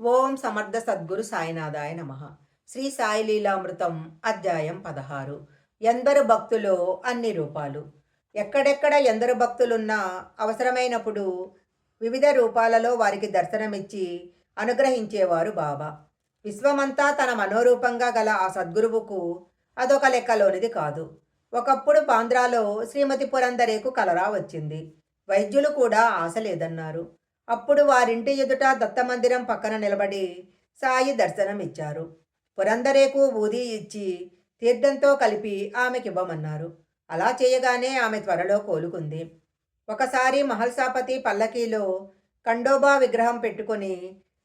ఓం సమర్థ సద్గురు సాయినాథాయ నమ. శ్రీ సాయి లీలామృతం అధ్యాయం పదహారు. ఎందరు భక్తులు అన్ని రూపాలు. ఎక్కడెక్కడ ఎందరు భక్తులున్నా అవసరమైనప్పుడు వివిధ రూపాలలో వారికి దర్శనమిచ్చి అనుగ్రహించేవారు బాబా. విశ్వమంతా తన మనోరూపంగా గల ఆ సద్గురువుకు అదొక లెక్కలోనిది కాదు. ఒకప్పుడు బాంద్రాలో శ్రీమతి పురందరేకు కలరా వచ్చింది. వైద్యులు కూడా ఆశ లేదన్నారు అప్పుడు వారింటి ఎదుట దత్తమందిరం పక్కన నిలబడి సాయి దర్శనం ఇచ్చారు పురందరేకు ఊది ఇచ్చి తీర్థంతో కలిపి ఆమెకివ్వమన్నారు అలా చేయగానే ఆమె త్వరలో కోలుకుంది. ఒకసారి మహల్సాపతి పల్లకీలో కండోబా విగ్రహం పెట్టుకుని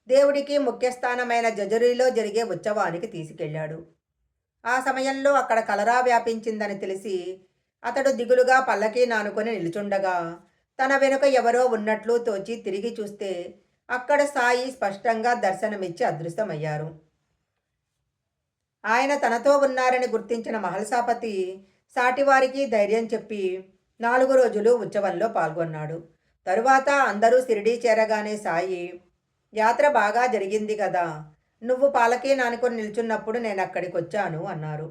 దేవుడికి ముఖ్యస్థానమైన జజరీలో జరిగే ఉత్సవానికి తీసుకెళ్ళాడు. ఆ సమయంలో అక్కడ కలరా వ్యాపించిందని తెలిసి అతడు దిగులుగా పల్లకీ నానుకొని నిలుచుండగా తన వెనుక ఎవరో ఉన్నట్లు తోచి తిరిగి చూస్తే అక్కడ సాయి స్పష్టంగా దర్శనమిచ్చి అదృశ్యమయ్యారు. ఆయన తనతో ఉన్నారని గుర్తించిన మహల్సాపతి సాటివారికి ధైర్యం చెప్పి నాలుగు రోజులు ఉత్సవంలో పాల్గొన్నాడు. తరువాత అందరూ సిరిడీ చేరగానే సాయి యాత్ర బాగా జరిగింది కదా నువ్వు పాలకే నానుకొని నిల్చున్నప్పుడు నేను అక్కడికి వచ్చాను అన్నారు.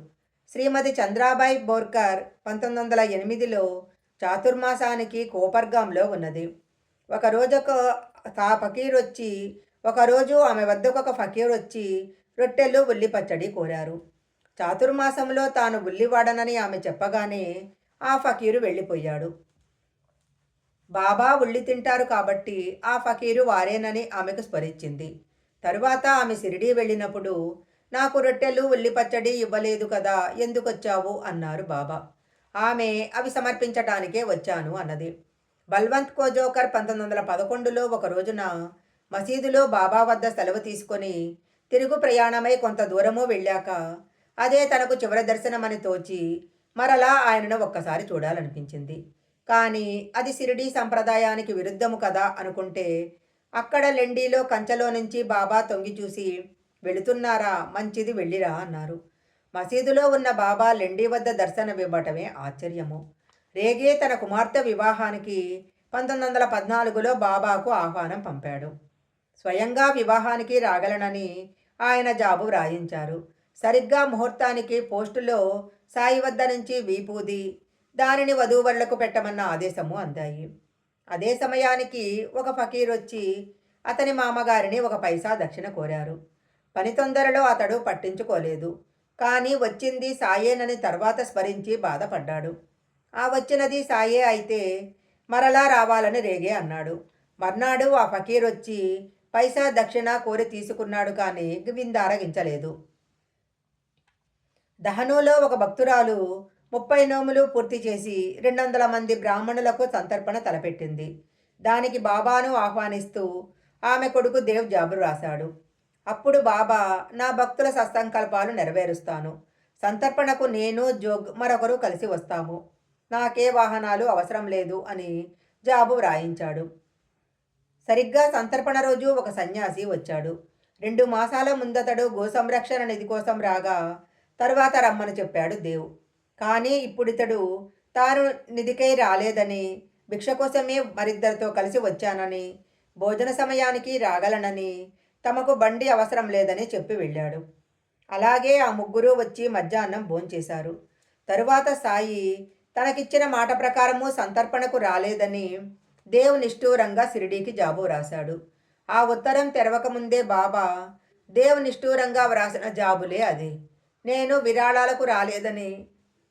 శ్రీమతి చంద్రాబాయి బోర్కర్ పంతొమ్మిది వందల ఎనిమిదిలో చాతుర్మాసానికి కోపర్గాంలో ఉన్నది. ఒకరోజు ఒక ఆ ఫకీర్ వచ్చి ఒకరోజు ఆమె వద్దకు ఒక ఫకీర్ వచ్చి రొట్టెలు ఉల్లి పచ్చడి కోరారు. చాతుర్మాసంలో తాను ఉల్లి వాడనని ఆమె చెప్పగానే ఆ ఫకీరు వెళ్ళిపోయాడు. బాబా ఉల్లి తింటారు కాబట్టి ఆ ఫకీరు వారేనని ఆమెకు స్మరించింది తరువాత ఆమె సిరిడి వెళ్ళినప్పుడు నాకు రొట్టెలు ఉల్లి పచ్చడి ఇవ్వలేదు కదా ఎందుకొచ్చావు? అన్నారు బాబా. ఆమె అవి సమర్పించటానికే వచ్చాను అన్నది. బల్వంత్ కోజోకర్ పంతొమ్మిది వందల పదకొండులో ఒక రోజున మసీదులో బాబా వద్ద సెలవు తీసుకొని తిరుగు ప్రయాణమై కొంత దూరము వెళ్ళాక అదే తనకు చివరి దర్శనమని తోచి మరలా ఆయనను ఒక్కసారి చూడాలనిపించింది. కానీ అది సిరిడీ సంప్రదాయానికి విరుద్ధము కదా అనుకుంటే అక్కడ లెండీలో కంచెలో నుంచి బాబా తొంగి చూసి వెళుతున్నారా? మంచిది వెళ్ళిరా అన్నారు. మసీదులో ఉన్న బాబా లెండి వద్ద దర్శనమివ్వటమే ఆశ్చర్యము. రేగే తన కుమార్తె వివాహానికి పంతొమ్మిది వందల పద్నాలుగులో బాబాకు ఆహ్వానం పంపాడు. స్వయంగా వివాహానికి రాగలనని ఆయన జాబు వ్రాయించారు. సరిగ్గా ముహూర్తానికి పోస్టులో సాయి వద్ద నుంచి వీపూది దానిని వధూవరులకు పెట్టమన్న ఆదేశము అందాయి. అదే సమయానికి ఒక ఫకీర్ వచ్చి అతని మామగారిని ఒక పైసా దక్షిణ కోరారు. పని తొందరలో అతడు పట్టించుకోలేదు. కానీ వచ్చింది సాయేనని తర్వాత స్మరించి బాధపడ్డాడు. ఆ వచ్చినది సాయే అయితే మరలా రావాలని రేగే అన్నాడు. మర్నాడు ఆ ఫకీర్ వచ్చి పైసా దక్షిణ కోరి తీసుకున్నాడు కానీ విందారగించలేదు దహనులో ఒక భక్తురాలు ముప్పై నోములు పూర్తి చేసి రెండు వందల మంది బ్రాహ్మణులకు సంతర్పణ తలపెట్టింది. దానికి బాబాను ఆహ్వానిస్తూ ఆమె కొడుకు దేవ్ జాబు రాశాడు. అప్పుడు బాబా నా భక్తుల సత్సంకల్పాలు నెరవేరుస్తాను. సంతర్పణకు నేను జోగ్ మరొకరు కలిసి వస్తాము. నాకే వాహనాలు అవసరం లేదు అని జాబు వ్రాయించాడు. సరిగ్గా సంతర్పణ రోజు ఒక సన్యాసి వచ్చాడు. రెండు మాసాల ముందతడు గోసంరక్షణ నిధి కోసం రాగా తరువాత రమ్మని చెప్పాడు దేవ్. కానీ ఇప్పుడితడు తాను నిధికై రాలేదని భిక్ష కోసమే మరిద్దరితో కలిసి వచ్చానని భోజన సమయానికి రాగలనని తమకు బండి అవసరం లేదని చెప్పి వెళ్ళాడు. అలాగే ఆ ముగ్గురు వచ్చి మధ్యాహ్నం భోంచేశారు. తరువాత సాయి తనకిచ్చిన మాట ప్రకారము సంతర్పణకు రాలేదని దేవ్ నిష్ఠూరంగా సిరిడీకి జాబు రాశాడు. ఆ ఉత్తరం తెరవకముందే బాబా దేవ్ నిష్ఠూరంగా వ్రాసిన జాబులే అది. నేను విరాళాలకు రాలేదని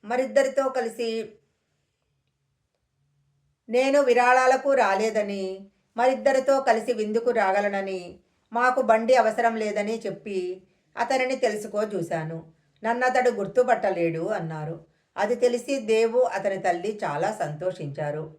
మరిద్దరితో కలిసి నేను విరాళాలకు రాలేదని మరిద్దరితో కలిసి విందుకు రాగలనని మాకు బండి అవసరం లేదని చెప్పి అతనిని తెలుసుకో చూశాను. నన్నతడు గుర్తుపట్టలేడు అన్నారు. అది తెలిసి దేవు అతని తల్లి చాలా సంతోషించారు.